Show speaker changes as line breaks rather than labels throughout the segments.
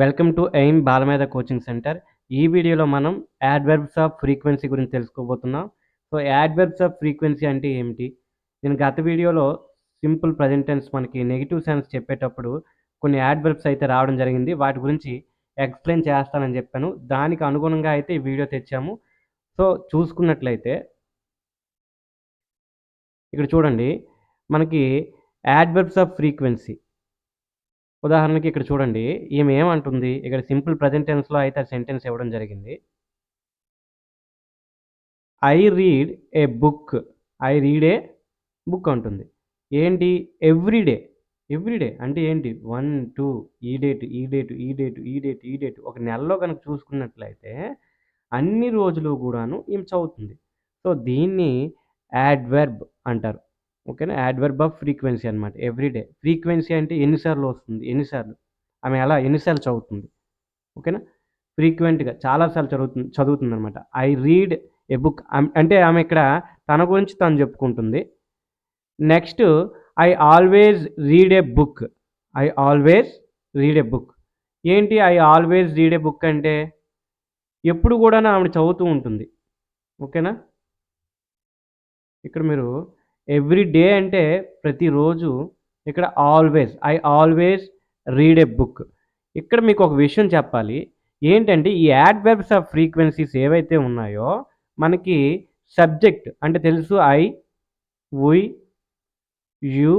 Welcome to aim Balameda coaching centre. ఈ వీడియోలో మనం యాడ్వర్బ్స్ ఆఫ్ ఫ్రీక్వెన్సీ గురించి తెలుసుకోబోతున్నాం. సో యాడ్వర్బ్స్ ఆఫ్ ఫ్రీక్వెన్సీ అంటే ఏమిటి? నేను గత వీడియోలో సింపుల్ ప్రజెంటెన్స్ మనకి నెగిటివ్ సెన్స్ చెప్పేటప్పుడు కొన్ని యాడ్వర్బ్స్ అయితే రావడం జరిగింది. వాటి గురించి ఎక్స్ప్లెయిన్ చేస్తానని చెప్పాను. దానికి అనుగుణంగా అయితే ఈ వీడియో తెచ్చాము. సో చూసుకున్నట్లయితే ఇక్కడ చూడండి. మనకి యాడ్వర్బ్స్ ఆఫ్ ఫ్రీక్వెన్సీ ఉదాహరణకి ఇక్కడ చూడండి. ఈమె ఏమంటుంది? ఇక్కడ సింపుల్ ప్రజెంట్ టెన్స్లో అయితే సెంటెన్స్ ఇవ్వడం జరిగింది. I read a book. I read a book అంటుంది. ఏంటి? ఎవ్రీడే ఎవ్రీడే అంటే ఏంటి? వన్ టూ ఈ డేట్ ఈ డేట్ ఈ డేట్ ఈ డేట్ ఈ డేట్. ఒక నెలలో కనుక చూసుకున్నట్లయితే అన్ని రోజులు కూడాను ఈమె చదువుతుంది. సో దీన్ని యాడ్వర్బ్ అంటారు. ఓకేనా? యాడ్వర్బ్ ఆఫ్ ఫ్రీక్వెన్సీ అనమాట ఎవ్రీడే ఫ్రీక్వెన్సీ అంటే ఎన్నిసార్లు వస్తుంది? ఎన్నిసార్లు? ఆమె ఎలా ఎన్నిసార్లు చదువుతుంది? ఓకేనా? ఫ్రీక్వెంట్గా చాలాసార్లు చదువుతుంది చదువుతుంది అనమాట ఐ రీడ్ ఏ బుక్ అంటే ఆమె ఇక్కడ తన గురించి తను చెప్పుకుంటుంది. Next I always read a book I always read a book ఏంటి I always read a book అంటే? ఎప్పుడు కూడా ఆమె చదువుతూ ఉంటుంది. ఓకేనా? ఇక్కడ మీరు ఎవ్రీ డే అంటే ప్రతిరోజు ఇక్కడ always I always read a book. ఇక్కడ మీకు ఒక విషయం చెప్పాలి. ఏంటంటే ఈ యాడ్ వెబ్స్ ఆఫ్ ఫ్రీక్వెన్సీస్ ఏవైతే ఉన్నాయో మనకి సబ్జెక్ట్ అంటే తెలుసు I we you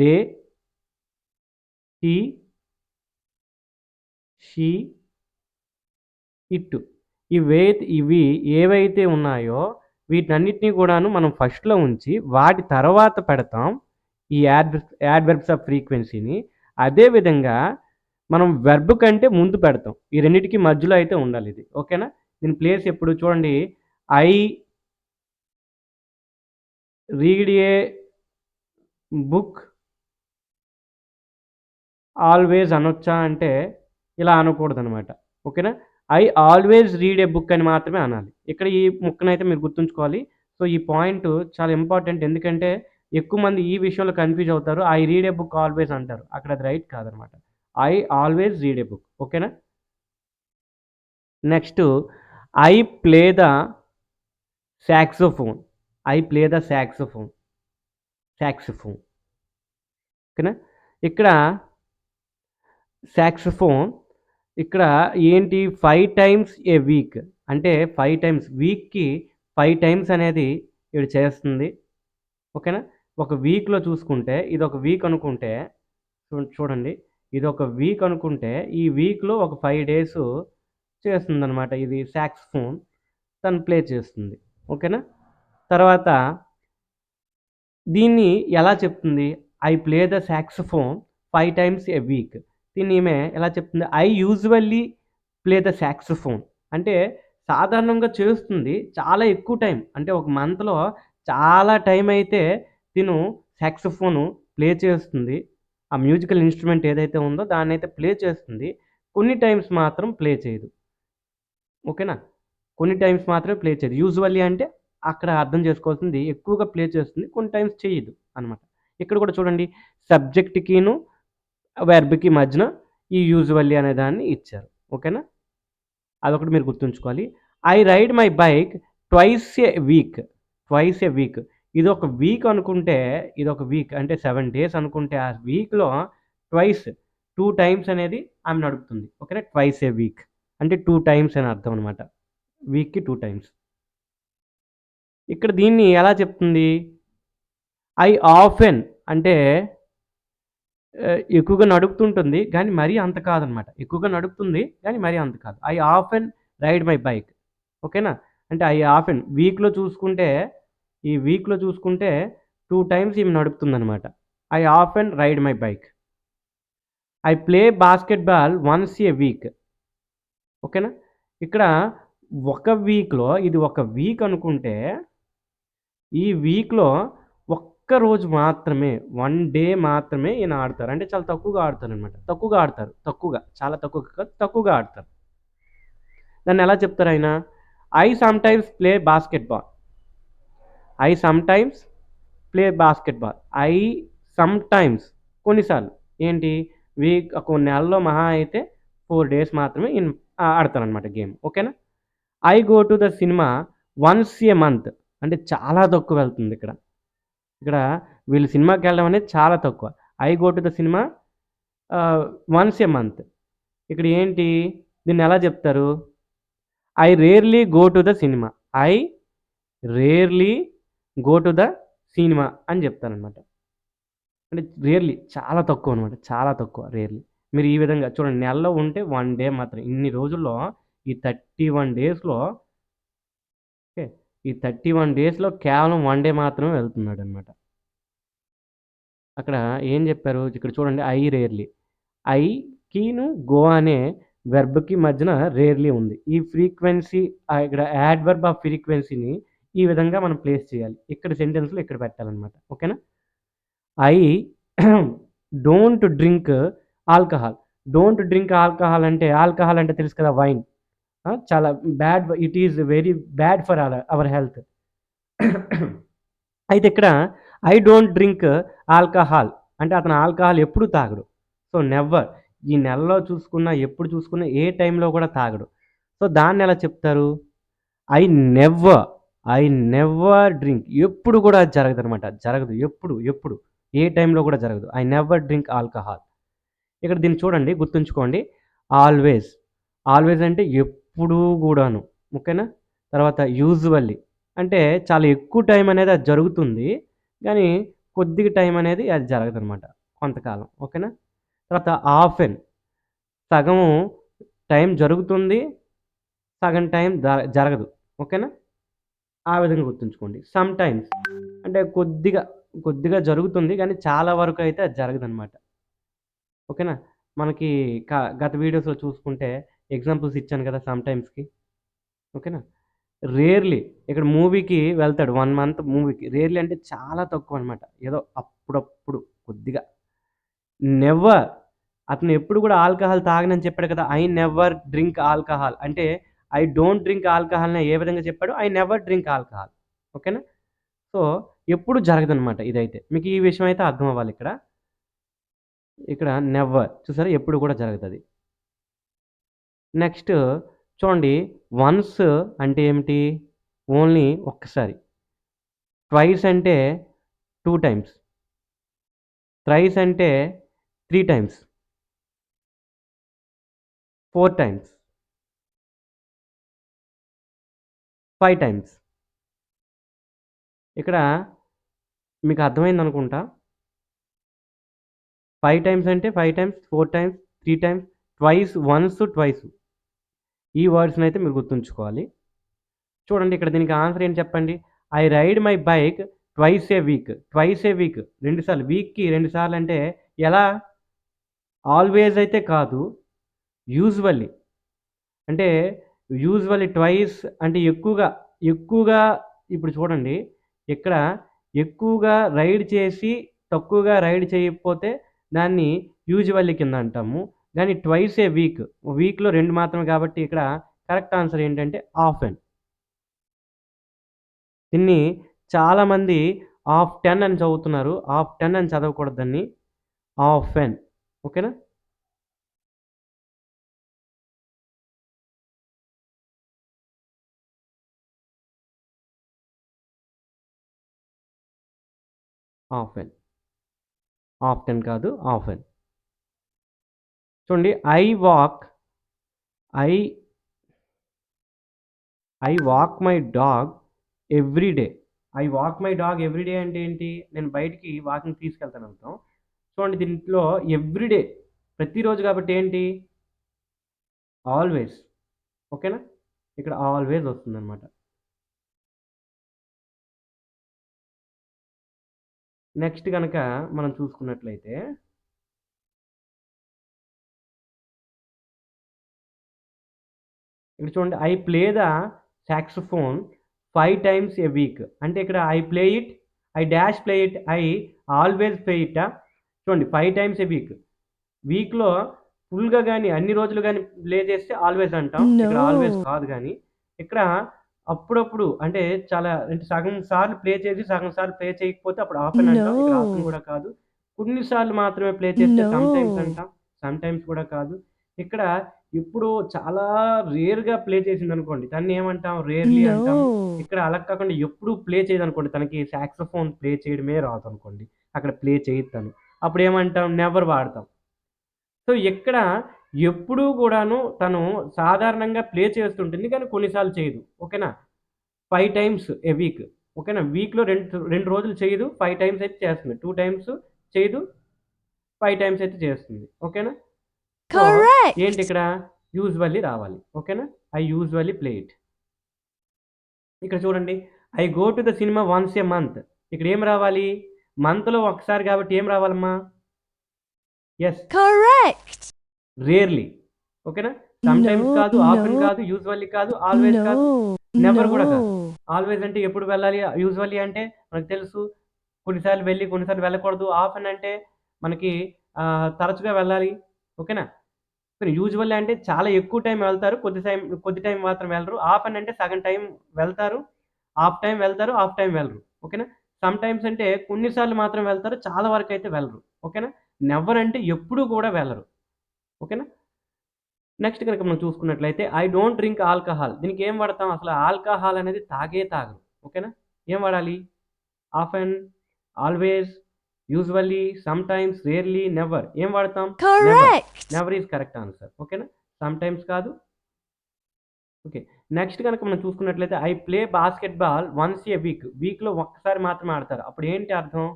they he she it. ఇవే ఇవి ఏవైతే ఉన్నాయో వీటన్నిటిని కూడాను మనం ఫస్ట్లో ఉంచి వాటి తర్వాత పెడతాం ఈ యాడ్ యాడ్వర్బ్స్ ఆఫ్ ఫ్రీక్వెన్సీని. అదేవిధంగా మనం వెర్బ్ కంటే ముందు పెడతాం. ఈ రెండింటికి మధ్యలో అయితే ఉండాలి ఇది. ఓకేనా? దీని ప్లేస్ ఎప్పుడు చూడండి. I read a book always అనొచ్చా అంటే ఇలా అనకూడదు అనమాట ఓకేనా? I always read a book అని మాత్రమే అనాలి. ఇక్కడ ఈ ముక్కనైతే మీరు గుర్తుంచుకోవాలి. సో ఈ పాయింట్ చాలా ఇంపార్టెంట్. ఎందుకంటే ఎక్కువ మంది ఈ విషయంలో కన్ఫ్యూజ్ అవుతారు. I read a book always అంటారు. అక్కడ అది రైట్ కాదనమాట. I always read a book. ఓకేనా? Next I play the saxophone. I play the saxophone. Saxophone. ఓకేనా? ఇక్కడ సాక్సోఫోన్ ఇక్కడ ఏంటి ఫైవ్ టైమ్స్ ఏ వీక్ అంటే ఫైవ్ టైమ్స్ వీక్కి ఫైవ్ టైమ్స్ అనేది ఇది చేస్తుంది. ఓకేనా? ఒక వీక్లో చూసుకుంటే ఇది ఒక వీక్ అనుకుంటే చూడండి. ఇది ఒక వీక్ అనుకుంటే ఈ వీక్లో ఒక ఫైవ్ డేస్ చేస్తుంది అనమాట ఇది సాక్స్ ఫోన్ తను ప్లే చేస్తుంది. ఓకేనా? తర్వాత దీన్ని ఎలా చెప్తుంది? I play the saxophone five times a week దీన్ని ఈమె ఎలా చెప్తుంది? I usually play the saxophone అంటే సాధారణంగా చేస్తుంది చాలా ఎక్కువ టైం. అంటే ఒక మంత్లో చాలా టైం అయితే తిను సాక్సఫోను ప్లే చేస్తుంది. ఆ మ్యూజికల్ ఇన్స్ట్రుమెంట్ ఏదైతే ఉందో దాన్ని అయితే ప్లే చేస్తుంది. కొన్ని టైమ్స్ మాత్రం ప్లే చేయదు. ఓకేనా? కొన్ని టైమ్స్ మాత్రమే ప్లే చేయదు. యూజువల్లీ అంటే అక్కడ అర్థం చేసుకోవాల్సింది ఎక్కువగా ప్లే చేస్తుంది కొన్ని టైమ్స్ చేయదు అనమాట ఇక్కడ కూడా చూడండి. సబ్జెక్ట్కిను వెర్బ్కి మధ్యన ఈ యూజువల్లీ అనే దాన్ని ఇచ్చారు. ఓకేనా? అదొకటి మీరు గుర్తుంచుకోవాలి. I ride my bike twice a week twice a week ఇది ఒక వీక్ అనుకుంటే ఇది ఒక వీక్ అంటే సెవెన్ డేస్ అనుకుంటే ఆ వీక్లో ట్వైస్ టూ టైమ్స్ అనేది ఆమె నడుపుతుంది ఓకేనా? ట్వైస్ ఏ వీక్ అంటే టూ టైమ్స్ అని అర్థం అనమాట వీక్కి టూ టైమ్స్ ఇక్కడ దీన్ని ఎలా చెప్తుంది? ఐ ఆఫెన్ అంటే ఎక్కువగా నడుపుతుంటుంది కానీ మరీ అంత కాదనమాట. ఎక్కువగా నడుపుతుంది కానీ మరీ అంత కాదు. I of often ride my bike ఓకేనా? అంటే ఐ ఆఫ్ ఆఫెన్ వీక్లో చూసుకుంటే ఈ వీక్లో చూసుకుంటే టూ టైమ్స్ ఈమె నడుపుతుందనమాట. I of often ride my bike I play basketball once a week ఓకేనా? ఇక్కడ ఒక వీక్లో ఇది ఒక వీక్ అనుకుంటే ఈ వీక్లో ఒక్క రోజు మాత్రమే వన్ డే మాత్రమే ఈయన ఆడతారు. అంటే చాలా తక్కువగా ఆడతారు అనమాట తక్కువగా ఆడతారు. తక్కువగా. చాలా తక్కువ తక్కువగా ఆడతారు. దాన్ని ఎలా చెప్తారు ఆయన? I sometimes play basketball I sometimes play basketball I sometimes కొన్నిసార్లు. ఏంటి? వీక్ ఒక నెలలో మహా అయితే ఫోర్ డేస్ మాత్రమే ఈయన ఆహ్, గేమ్. ఓకేనా? I go to the cinema once a month అంటే చాలా తక్కువ వెళ్తుంది ఇక్కడ. ఇక్కడ వీళ్ళు సినిమాకి వెళ్ళడం అనేది చాలా తక్కువ. I go to the cinema once a month. ఇక్కడ ఏంటి? దీన్ని ఎలా చెప్తారు? I rarely go to the cinema. I rarely go to the cinema అని చెప్తారనమాట అంటే రేర్‌లీ చాలా తక్కువ అనమాట చాలా తక్కువ రేర్‌లీ. మీరు ఈ విధంగా చూడండి నెలలో ఉంటే వన్ డే మాత్రం. ఇన్ని రోజుల్లో ఈ 31 డేస్‌లో ఈ థర్టీ వన్ డేస్‌లో కేవలం వన్ డే మాత్రమే వెళ్తున్నాడనమాట. అక్కడ ఏం చెప్పారు? ఇక్కడ చూడండి ఐ రేర్‌లీ. ఐకిను గో అనే వెర్బ్‌కి మధ్యన రేర్‌లీ ఉంది. ఈ ఫ్రీక్వెన్సీ ఇక్కడ ఇక్కడ యాడ్వర్బ్ ఆఫ్ ఫ్రీక్వెన్సీని ఈ విధంగా మనం ప్లేస్ చేయాలి. ఇక్కడ సెంటెన్స్‌లో ఇక్కడ పెట్టాలన్నమాట ఓకేనా? I don't drink alcohol. Don't drink alcohol అంటే ఆల్కహాల్ అంటే తెలుసు కదా! వైన్. చాలా bad it is very bad for our our health. అయితే ఇక్కడ ఐ డోంట్ డ్రింక్ ఆల్కహాల్ అంటే అతను ఆల్కహాల్ ఎప్పుడు తాగడు. సో, నెవర్ ఈ నెలలో చూసుకున్నా, ఎప్పుడు చూసుకున్నా ఏ టైంలో కూడా తాగడు. సో, దాన్ని ఎలా చెప్తారు? I never, I never drink ఎప్పుడు కూడా జరగదు అనమాట జరగదు. ఎప్పుడు, ఎప్పుడు ఏ టైంలో కూడా జరగదు. I never drink alcohol. ఇక్కడ దీన్ని చూడండి గుర్తుంచుకోండి. ఆల్వేస్. ఆల్వేస్ అంటే ఎప్పుడు గూడాను. ఓకేనా? తర్వాత యూజువల్లీ అంటే చాలా ఎక్కువ టైం అనేది అది జరుగుతుంది. కానీ కొద్దిగా టైం అనేది అది జరగదనమాట. కొంతకాలం. ఓకేనా? తర్వాత ఆఫెన్ సగం టైం జరుగుతుంది. సగం టైం జరగదు. ఓకేనా? ఆ విధంగా గుర్తుంచుకోండి. సమ్ టైమ్స్ అంటే కొద్దిగా, కొద్దిగా జరుగుతుంది. కానీ చాలా వరకు అయితే అది జరగదనమాట. ఓకేనా? మనకి గత వీడియోస్‌లో చూసుకుంటే ఎగ్జాంపుల్స్ ఇచ్చాను కదా! సమ్ టైమ్స్‌కి. ఓకేనా? రేర్‌లీ ఇక్కడ మూవీకి వెళ్తాడు. వన్ మంత్ మూవీకి. రేర్‌లీ అంటే చాలా తక్కువ అనమాట ఏదో అప్పుడప్పుడు కొద్దిగా. నెవర్ అతను ఎప్పుడు కూడా ఆల్కహాల్ తాగనని చెప్పాడు కదా! ఐ నెవర్ డ్రింక్ ఆల్కహాల్ అంటే ఐ డోంట్ డ్రింక్ ఆల్కహాల్‌ని ఏ విధంగా చెప్పాడు? I never drink alcohol. ఓకేనా? సో, ఎప్పుడు జరగదనమాట ఇదైతే. మీకు ఈ విషయం అయితే అర్థం అవ్వాలి ఇక్కడ ఇక్కడ నెవర్ చూసారా? ఎప్పుడు కూడా జరగదది. నెక్స్ట్ చూడండి వన్స్ అంటే ఏమిటి? ఓన్లీ ఒక్కసారి. ట్వైస్ అంటే టూ టైమ్స్. థ్రైస్ అంటే three times. Four times. Five times. ఇక్కడ మీకు అర్థమైందనుకుంటా. ఫైవ్ టైమ్స్ అంటే five times, four times, three times, twice, once, twice. ఈ వర్డ్స్‌నైతే మీరు గుర్తుంచుకోవాలి. చూడండి ఇక్కడ దీనికి ఆన్సర్ ఏంటి చెప్పండి? I ride my bike twice a week. Twice a week రెండుసార్లు వీక్‌కి 2 సార్లు అంటే ఎలా? ఆల్వేజ్ అయితే కాదు. యూజువల్లీ. అంటే యూజువల్లీ ట్వైస్ అంటే ఎక్కువగా, ఎక్కువగా ఇప్పుడు చూడండి ఇక్కడ ఎక్కువగా రైడ్ చేసి తక్కువగా రైడ్ చేయకపోతే దాన్ని యూజువల్లీ కింద అంటాము. కానీ ట్వైస్ ఏ వీక్. వీక్‌లో రెండు మాత్రమే కాబట్టి ఇక్కడ కరెక్ట్ ఆన్సర్ ఏంటంటే ఆఫెన్. దీన్ని చాలామంది ఆఫ్ 10 అని చదువుతున్నారు. ఆఫ్ 10 అని చదవకూడదు దాన్ని. ఆఫెన్. ఓకేనా? ఆఫెన్. ఆఫ్టెన్ కాదు. ఆఫెన్. చూడండి I walk I I walk my dog every day. I walk my dog every day అంటే ఏంటి? నేను బయటికి వాకింగ్ తీసుకెళ్తాను అర్థం. చూడండి దీంట్లో ఎవ్రీ డే ప్రతిరోజు కాబట్టి ఏంటి? ఆల్వేస్. ఓకేనా? ఇక్కడ ఆల్వేస్ వస్తుందన్నమాట నెక్స్ట్ కనుక మనం చూసుకున్నట్లయితే ఇక్కడ చూడండి I play the saxophone 5 times a week. అంటే ఇక్కడ I play it, I dash play it, I always play ఇట్టా? చూడండి 5 టైమ్స్ ఎ వీక్. వీక్‌లో ఫుల్‌గా గాని, అన్ని రోజులు గాని ప్లే చేస్తే ఆల్వేస్ అంటాం. ఇక్కడ ఆల్వేస్. కాదు గానీ, ఇక్కడ అప్పుడప్పుడు అంటే చాలా అంటే సగం సార్లు ప్లే చేసి, సగం సార్లు ప్లే చేయకపోతే అప్పుడు ఆఫెన్ అంటాం. ఇక్కడ
No.
కూడా కాదు. కొన్ని సార్లు మాత్రమే ప్లే చేస్తే సమ్ టైమ్స్. అంటాం. సమ్‌టైమ్స్ కూడా కాదు. ఇక్కడ ఇప్పుడు చాలా రేర్‌గా ప్లే చేసిందనుకోండి. దాన్ని ఏమంటాం? రేర్‌లీ అంటాం. ఇక్కడ అలా కాకుండా ఎప్పుడు ప్లే చేయదనుకోండి. తనకి సాక్సోఫోన్ ప్లే చేయడమే రాదనుకోండి. అక్కడ ప్లే చేయదు తను. అప్పుడేమంటాం? నెవర్ వాడతాం. సో, ఇక్కడ ఎప్పుడూ గూడాను తను సాధారణంగా ప్లే చేస్తుంటుంది. కానీ కొన్నిసార్లు చేయదు. ఓకేనా? 5 టైమ్స్ ఎ వీక్. ఓకేనా? వీక్‌లో రెండు 2 రోజులు చేయదు. 5 టైమ్స్ అయితే చేస్తుంది. 2 టైమ్స్ చేయదు. 5 టైమ్స్ అయితే చేస్తుంది. ఓకేనా?
Correct.
ఏంటిక్కడ? యూజువల్లీ రావాలి. ఓకేనా? I usually play it. ఇక్కడ చూడండి. I go to the cinema once a month. ఇక్కడ ఏం రావాలి? మంత్‌లో ఒకసారి కాబట్టి ఏం రావాలమ్మా? యెస్.
Correct.
రేర్‌లీ. ఓకేనా? సమ్‌టైమ్స్
No,
కాదు, ఆఫెన్. కాదు, యూజువల్లీ కాదు, ఆల్‌వేస్ కాదు. నెవర్ కూడా కాదు. ఆల్‌వేస్ అంటే ఎప్పుడు వెళ్ళాలి? యూజువల్లీ అంటే మనకు తెలుసు. కొన్నిసార్లు వెళ్ళి, కొన్నిసార్లు వెళ్ళకూడదు. ఆఫెన్ అంటే మనకి తరచుగా వెళ్ళాలి. ఓకేనా? మరి యూజువల్లీ అంటే చాలా ఎక్కువ టైం వెళ్తారు. కొద్ది టైం కొద్ది టైం మాత్రం వెళ్ళరు. ఆఫెన్ అంటే సగం టైం వెళ్తారు. హాఫ్ టైం వెళ్తారు. హాఫ్ టైం వెళ్ళరు. ఓకేనా? సమ్ టైమ్స్ అంటే కొన్నిసార్లు మాత్రం వెళ్తారు. చాలా వరకు అయితే వెళ్ళరు. ఓకేనా? నెవర్ అంటే ఎప్పుడూ కూడా వెళ్ళరు. ఓకేనా? నెక్స్ట్ కనుక మనం చూసుకున్నట్లయితే ఐ డోంట్ డ్రింక్ ఆల్కహాల్. దీనికి ఏం వాడతాం? అసలు ఆల్కహాల్ అనేది తాగే తాగరు. ఓకేనా? ఏం వాడాలి? Often, always, usually, sometimes, rarely, never. ఏం వాడతాం? నెవర్. Is correct answer. ఓకేనా? సమ్‌టైమ్స్ కాదు. ఓకే. నెక్స్ట్ గనక మనం చూసుకున్నట్లయితే I play basketball once a week. వీక్‌లో ఒక్కసారి మాత్రమే ఆడతారు. అప్పుడు ఏంటి అర్థం?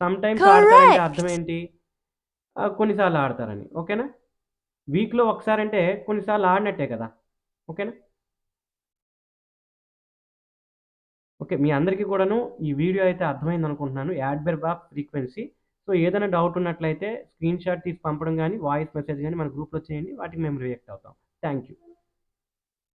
సమ్‌టైమ్స్ ఆడతారంటే అర్థం. ఏంటి? కొన్నిసార్లు ఆడతారని. ఓకేనా? వీక్‌లో ఒకసారంటే కొన్నిసార్లు ఆడినట్టే కదా! ఓకేనా? ఓకే. మీ అందరికీ కూడాను ఈ వీడియో అయితే అర్థమైందనుకుంటున్నాను. Adverb of frequency. సో, ఏదైనా డౌట్ ఉన్నట్లయితే స్క్రీన్‌షాట్ తీసి పంపడం కానీ వాయిస్ మెసేజ్ కానీ మన గ్రూప్‌లో చేయండి. వాటికి మేము రియాక్ట్ అవుతాం. Thank you.